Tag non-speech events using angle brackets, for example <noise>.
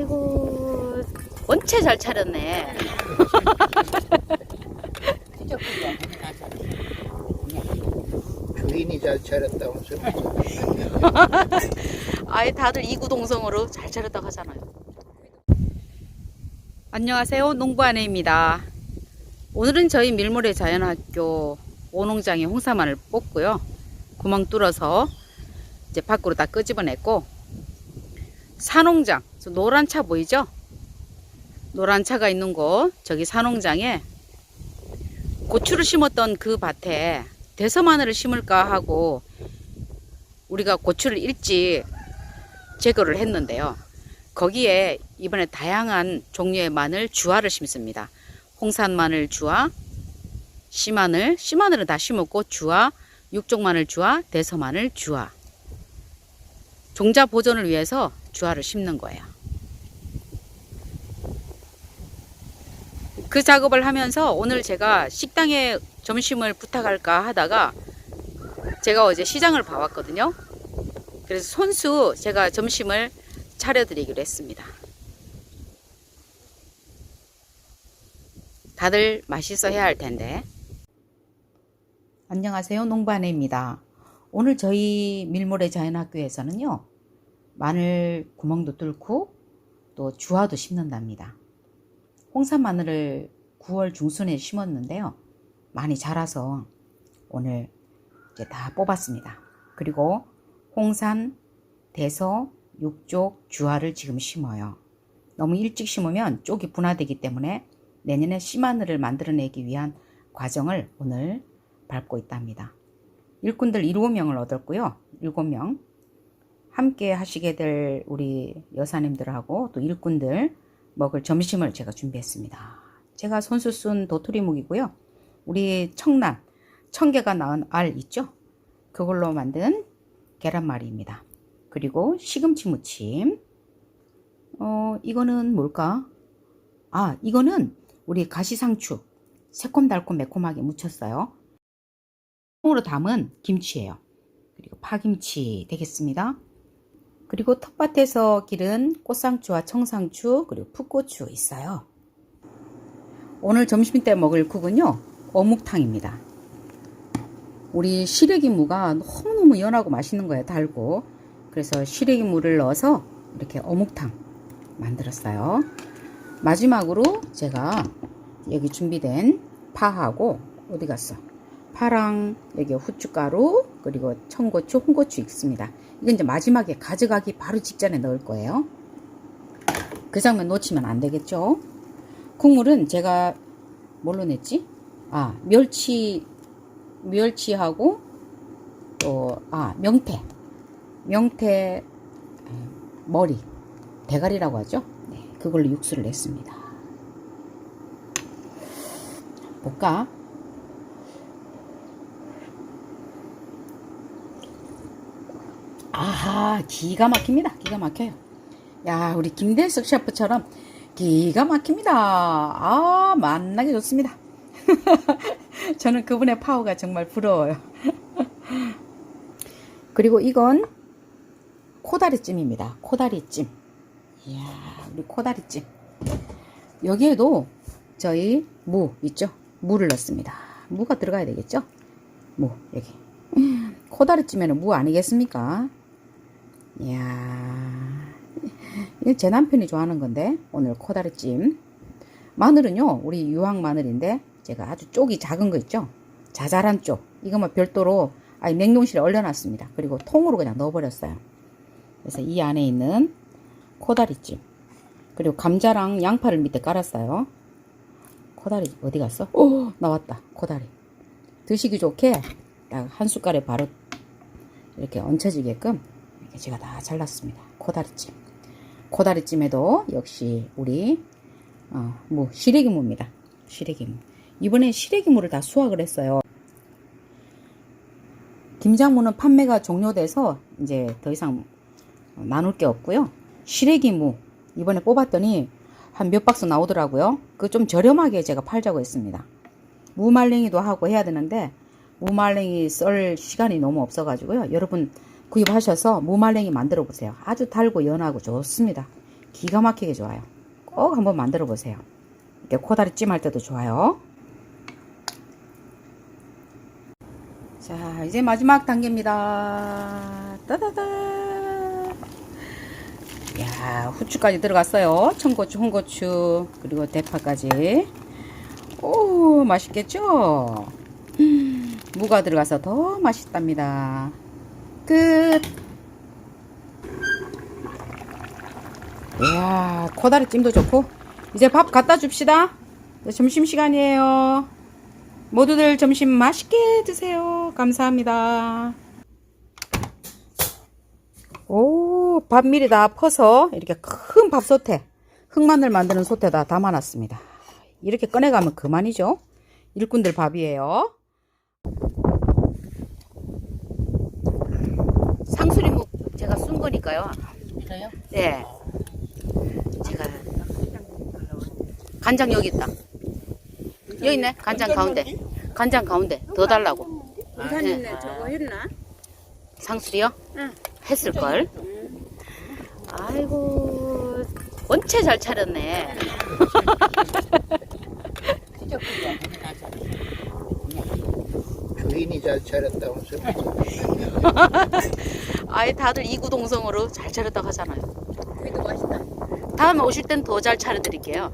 아이고 원체 잘 차렸네. <laughs> 주인이 잘 차렸다면서 아이 다들 이구동성으로 잘 차렸다고 하잖아요. 안녕하세요. 농부 아내입니다. 오늘은 저희 밀모래 자연학교 오농장에 홍사만을 뽑고요. 구멍 뚫어서 이제 밖으로 다 끄집어냈고 산농장, 저 노란 차 보이죠? 노란 차가 있는 곳, 저기 산농장에 고추를 심었던 그 밭에 대서마늘을 심을까 하고 우리가 고추를 일찍 제거를 했는데요. 거기에 이번에 다양한 종류의 마늘 주화를 심습니다. 홍산 마늘 주화, 씨마늘, 씨마늘은 다 심었고 주화, 육종 마늘 주화, 대서 마늘 주화. 종자 보존을 위해서 주화를 심는 거예요. 그 작업을 하면서 오늘 제가 식당에 점심을 부탁할까 하다가 제가 어제 시장을 봐왔거든요. 그래서 손수 제가 점심을 차려드리기로 했습니다. 다들 맛있어 해야 할 텐데. 안녕하세요. 농부아내입니다. 오늘 저희 밀모래 자연학교에서는요. 마늘 구멍도 뚫고 또 주화도 심는답니다. 홍산 마늘을 9월 중순에 심었는데요. 많이 자라서 오늘 이제 다 뽑았습니다. 그리고 홍산, 대서, 육쪽, 주화를 지금 심어요. 너무 일찍 심으면 쪽이 분화되기 때문에 내년에 씨마늘을 만들어내기 위한 과정을 오늘 밟고 있답니다. 일꾼들 7명을 얻었고요. 7명. 함께 하시게 될 우리 여사님들하고 또 일꾼들 먹을 점심을 제가 준비했습니다. 제가 손수 쓴 도토리묵이고요. 우리 청란, 청개가 낳은 알 있죠? 그걸로 만든 계란말이입니다. 그리고 시금치 무침. 어, 이거는 뭘까? 아, 이거는 우리 가시상추. 새콤달콤 매콤하게 무쳤어요. 통으로 담은 김치예요. 그리고 파김치 되겠습니다. 그리고 텃밭에서 기른 꽃상추와 청상추 그리고 풋고추 있어요. 오늘 점심때 먹을 국은요. 어묵탕입니다. 우리 시래기무가 너무너무 연하고 맛있는 거예요. 달고. 그래서 시래기무를 넣어서 이렇게 어묵탕 만들었어요. 마지막으로 제가 여기 준비된 파하고 어디 갔어? 파랑 여기 후춧가루 그리고 청고추, 홍고추 있습니다. 이건 이제 마지막에 가져가기 바로 직전에 넣을 거예요. 그 장면 놓치면 안 되겠죠? 국물은 제가 뭘로 냈지? 아 멸치 멸치하고 또 아 명태 명태 머리 대가리라고 하죠. 네, 그걸로 육수를 냈습니다. 볼까? 아하 기가 막힙니다. 기가 막혀요. 야 우리 김대석 셰프처럼 기가 막힙니다. 아 만나기 좋습니다. <laughs> 저는 그분의 파워가 정말 부러워요. <laughs> 그리고 이건 코다리찜입니다. 코다리찜. 이야, 우리 코다리찜. 여기에도 저희 무 있죠? 무를 넣습니다. 무가 들어가야 되겠죠? 무, 여기. <laughs> 코다리찜에는 무 아니겠습니까? 이야, 이건 제 남편이 좋아하는 건데, 오늘 코다리찜. 마늘은요, 우리 유황 마늘인데, 제가 아주 쪽이 작은 거 있죠? 자잘한 쪽. 이거만 별도로 아예 냉동실에 얼려놨습니다. 그리고 통으로 그냥 넣어버렸어요. 그래서 이 안에 있는 코다리찜. 그리고 감자랑 양파를 밑에 깔았어요. 코다리 어디 갔어? 오 나왔다. 코다리. 드시기 좋게 딱 한 숟갈에 바로 이렇게 얹혀지게끔 제가 다 잘랐습니다. 코다리찜. 코다리찜에도 역시 우리 어, 무 시래기무입니다. 시래기무. 이번에 시래기무를 다 수확을 했어요. 김장무는 판매가 종료돼서 이제 더 이상 나눌 게 없고요. 시래기무 이번에 뽑았더니 한 몇 박스 나오더라고요. 그 좀 저렴하게 제가 팔자고 했습니다. 무말랭이도 하고 해야 되는데 무말랭이 썰 시간이 너무 없어가지고요. 여러분 구입하셔서 무말랭이 만들어 보세요. 아주 달고 연하고 좋습니다. 기가 막히게 좋아요. 꼭 한번 만들어 보세요. 이렇게 코다리 찜할 때도 좋아요. 자, 이제 마지막 단계입니다. 따다다. 야, 후추까지 들어갔어요. 청고추, 홍고추, 그리고 대파까지. 오, 맛있겠죠? 음, 무가 들어가서 더 맛있답니다. 끝. 이야, 코다리 찜도 좋고. 이제 밥 갖다 줍시다. 이제 점심시간이에요. 모두들 점심 맛있게 드세요. 감사합니다. 오, 밥 미리 다 퍼서 이렇게 큰 밥솥에 흑마늘 만드는 솥에다 담아놨습니다. 이렇게 꺼내가면 그만이죠. 일꾼들 밥이에요. 상수리묵 제가 쓴 거니까요. 그래요? 네. 제가 간장 여기 있다. 여기 있네. 간장 가운데. 간장 가운데. 더 달라고. 아, 네. 네. 저거 했나? 상수리요? 응. 했을 걸. 아이고. 원체 잘 차렸네. 주인이 잘 차렸다면서 <laughs> 아이 다들 이구동성으로 잘 차렸다고 하잖아요. 그래도 맛있다. 다음에 오실 땐 더 잘 차려드릴게요.